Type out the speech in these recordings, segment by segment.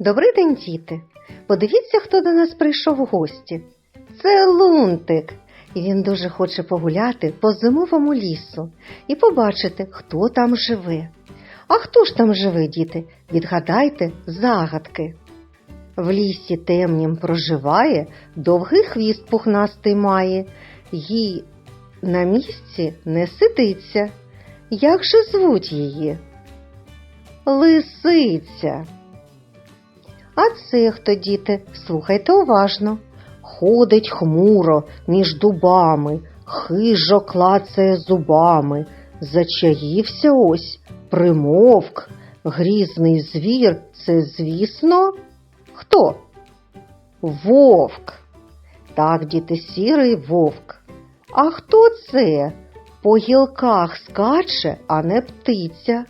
Добрий день, діти! Подивіться, хто до нас прийшов у гості. Це Лунтик. І він дуже хоче погуляти по зимовому лісу і побачити, хто там живе. А хто ж там живе, діти? Відгадайте загадки. В лісі темнім проживає, довгий хвіст пухнастий має, їй на місці не сидиться. Як же звуть її? Лисиця. А це хто, діти, слухайте уважно. Ходить хмуро між дубами, хижо клацає зубами. Зачаївся ось, примовк. Грізний звір це, звісно, хто? Вовк. Так, діти, сірий вовк. А хто це? По гілках скаче, а не птиця.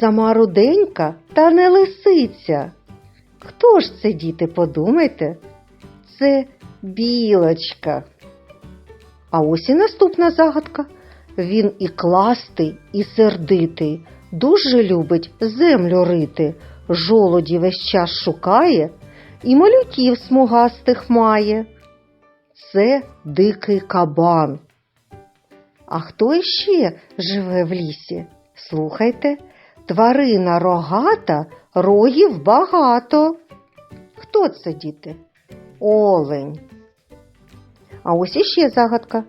Сама руденька та не лисиця. Хто ж це, діти, подумайте? Це білочка. А ось і наступна загадка. Він і кластий, і сердитий, дуже любить землю рити, жолоді весь час шукає і малюків смугастих має. Це дикий кабан. А хто іще живе в лісі? Слухайте, тварина рогата, рогів багато. Хто це, діти? Олень. А ось іще загадка.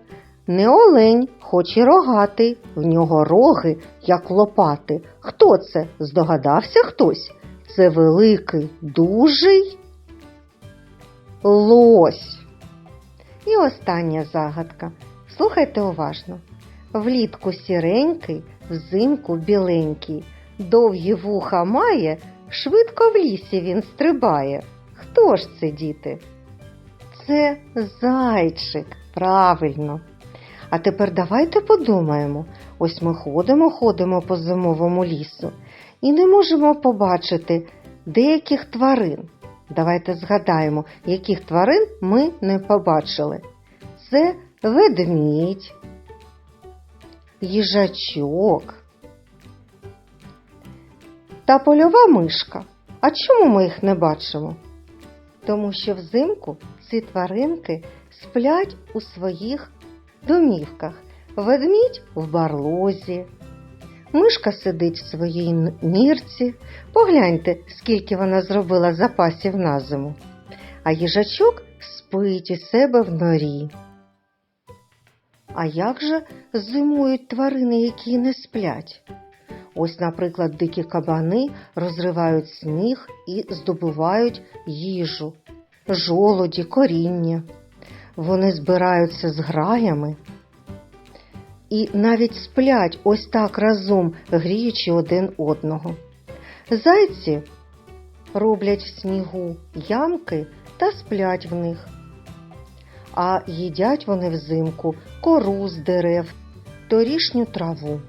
Не олень, хоч і рогатий, в нього роги, як лопати. Хто це? Здогадався хтось? Це великий, дужий лось. І остання загадка. Слухайте уважно. Влітку сіренький, взимку біленький, довгі вуха має, швидко в лісі він стрибає. Хто ж це, діти? Це зайчик, правильно. А тепер давайте подумаємо. Ось ми ходимо, ходимо по зимовому лісу і не можемо побачити деяких тварин. Давайте згадаємо, яких тварин ми не побачили. Це ведмідь, їжачок та польова мишка. А чому ми їх не бачимо? Тому що взимку ці тваринки сплять у своїх домівках. Ведмідь в барлозі. Мишка сидить в своїй нірці. Погляньте, скільки вона зробила запасів на зиму. А їжачок спить у себе в норі. А як же зимують тварини, які не сплять? Ось, наприклад, дикі кабани розривають сніг і здобувають їжу, жолоді, коріння. Вони збираються з граями і навіть сплять ось так разом, гріючи один одного. Зайці роблять в снігу ямки та сплять в них. А їдять вони взимку кору з дерев, торішню траву.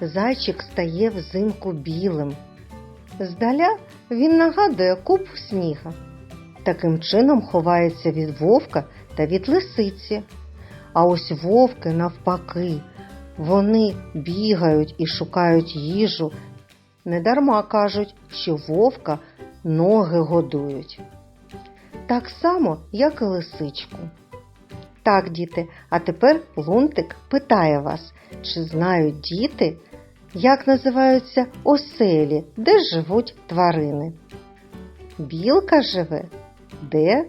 Зайчик стає взимку білим. Здаля він нагадує куб сніга. Таким чином ховається від вовка та від лисиці. А ось вовки навпаки, вони бігають і шукають їжу. Недарма кажуть, що вовка ноги годують. Так само, як і лисичку. Так, діти, а тепер Лунтик питає вас, чи знають діти, як називаються оселі, де живуть тварини. Білка живе де?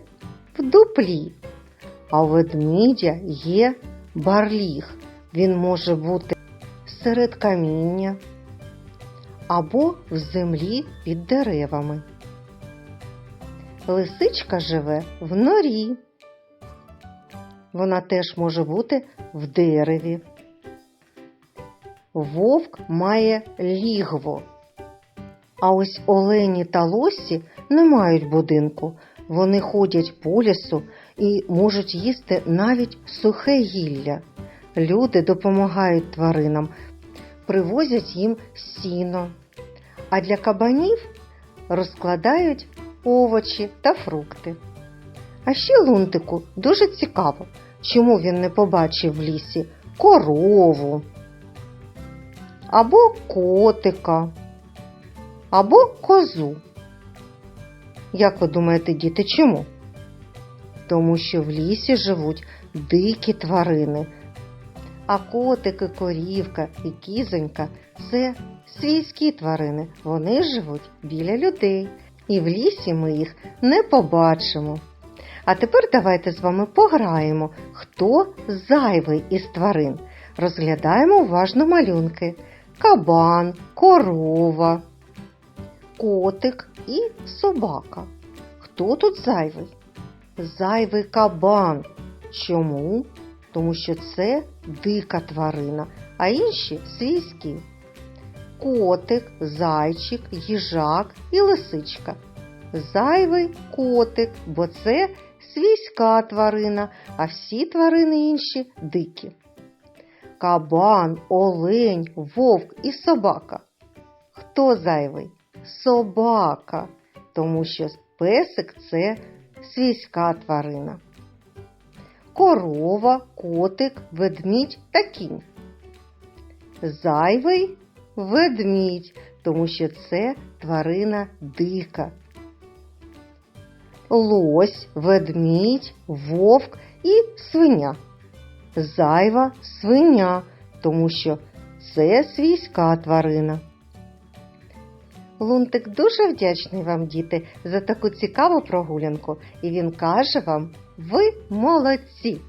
В дуплі. А у ведмідя є барліг. Він може бути серед каміння або в землі під деревами. Лисичка живе в норі. Вона теж може бути в дереві. Вовк має лігво. А ось олені та лосі не мають будинку. Вони ходять по лісу і можуть їсти навіть сухе гілля. Люди допомагають тваринам, привозять їм сіно, а для кабанів розкладають овочі та фрукти. А ще лунтику дуже цікаво, чому він не побачив в лісі корову або котика, або козу. Як ви думаєте, діти, чому? Тому що в лісі живуть дикі тварини. А котики, корівка і кізонька це свійські тварини. Вони живуть біля людей. І в лісі ми їх не побачимо. А тепер давайте з вами пограємо, хто зайвий із тварин. Розглядаємо уважно малюнки: кабан, корова, котик і собака. Хто тут зайвий? Зайвий кабан. Чому? Тому що це дика тварина, а інші свійські. Котик, зайчик, їжак і лисичка. Зайвий котик, бо це свійська тварина, а всі тварини інші дикі. Кабан, олень, вовк і собака. Хто зайвий? Собака, тому що песик це свійська тварина. Корова, котик, ведмідь та кінь. Зайвий ведмідь, тому що це тварина дика. Лось, ведмідь, вовк і свиня. Зайва свиня, тому що це свійська тварина. Лунтик дуже вдячний вам, діти, за таку цікаву прогулянку, і він каже вам: ви молодці!